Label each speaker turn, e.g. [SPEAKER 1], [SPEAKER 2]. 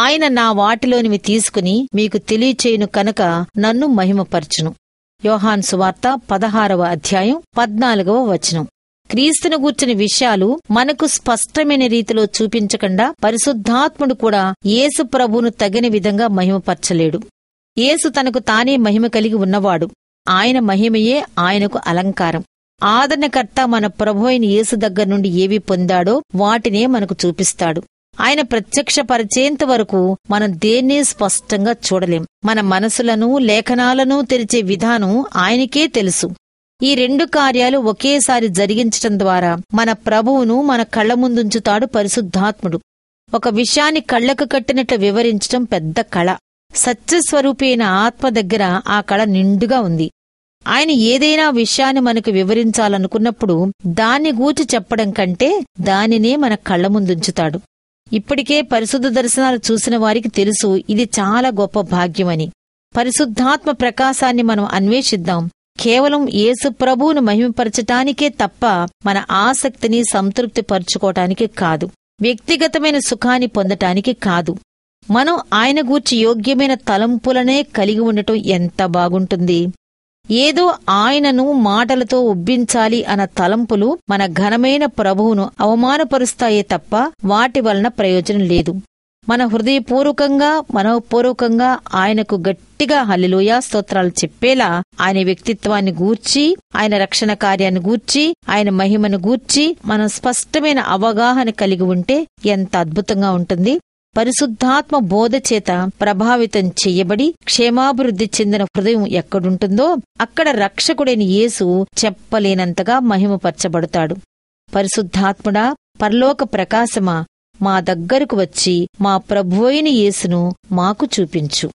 [SPEAKER 1] ఆయన నా వాటిలోనివి తీసుకుని మీకు తెలియచేయును కనుక నన్ను మహిమపరచును. యోహాన్ సువార్త పదహారవ అధ్యాయం పద్నాలుగవ వచనం. క్రీస్తును గూర్చిన విషయాలు మనకు స్పష్టమైన రీతిలో చూపించకుండా పరిశుద్ధాత్ముడు కూడా యేసు ప్రభువును తగిన విధంగా మహిమపరచలేడు. యేసు తనకు తానే మహిమ కలిగి ఉన్నవాడు. ఆయన మహిమయే ఆయనకు అలంకారం. ఆదరణకర్త మన ప్రభు అయిన యేసు దగ్గర నుండి ఏవి పొందాడో వాటినే మనకు చూపిస్తాడు. ఆయన ప్రత్యక్షపరిచేంత వరకు మనం దేన్నే స్పష్టంగా చూడలేం. మన మనసులను లేఖనాలను తెరిచే విధానం ఆయనకే తెలుసు. ఈ రెండు కార్యాలు ఒకేసారి జరిగించటం ద్వారా మన ప్రభువును మన కళ్ళ ముందుంచుతాడు పరిశుద్ధాత్ముడు. ఒక విషయాన్ని కళ్ళకు కట్టినట్లు వివరించటం పెద్ద కళ. సత్యస్వరూపి అయిన ఆత్మ దగ్గర ఆ కళ నిండుగా ఉంది. ఆయన ఏదైనా విషయాన్ని మనకు వివరించాలనుకున్నప్పుడు దాన్ని గూర్చి చెప్పడం కంటే దానినే మన కళ్ళ ముందుంచుతాడు. ఇప్పటికే పరిశుద్ధ దర్శనాలు చూసిన వారికి తెలుసు ఇది చాలా గొప్ప భాగ్యమని. పరిశుద్ధాత్మ ప్రకాశాన్ని మనం అన్వేషిద్దాం. కేవలం యేసు ప్రభువును మహిమపరచటానికే తప్ప మన ఆసక్తిని సంతృప్తి పరుచుకోవటానికి కాదు. వ్యక్తిగతమైన సుఖాన్ని పొందటానికి కాదు. మనం ఆయన గూర్చి యోగ్యమైన తలంపులనే కలిగి ఉండటం ఎంత బాగుంటుంది. ఏదో ఆయనను మాటలతో ఉబ్బించాలి అన్న తలంపులు మన ఘనమైన ప్రభువును అవమానపరుస్తాయే తప్ప వాటి వలన ప్రయోజనం లేదు. మన హృదయపూర్వకంగా మనోపూర్వకంగా ఆయనకు గట్టిగా హల్లిలోయా స్తోత్రాలు చెప్పేలా ఆయన వ్యక్తిత్వాన్ని గూర్చి ఆయన రక్షణ కార్యాన్ని గూర్చి ఆయన మహిమను గూర్చి మనం స్పష్టమైన అవగాహన కలిగి ఉంటే ఎంత అద్భుతంగా ఉంటుంది. పరిశుద్ధాత్మ బోధ చేత ప్రభావితం చెయ్యబడి క్షేమాభివృద్ధి చెందిన హృదయం ఎక్కడుంటుందో అక్కడ రక్షకుడైన యేసు చెప్పలేనంతగా మహిమపరచబడతాడు. పరిశుద్ధాత్ముడా పరలోక ప్రకాశమా మా దగ్గరకు వచ్చి మా ప్రభువైన యేసును మాకు చూపించు.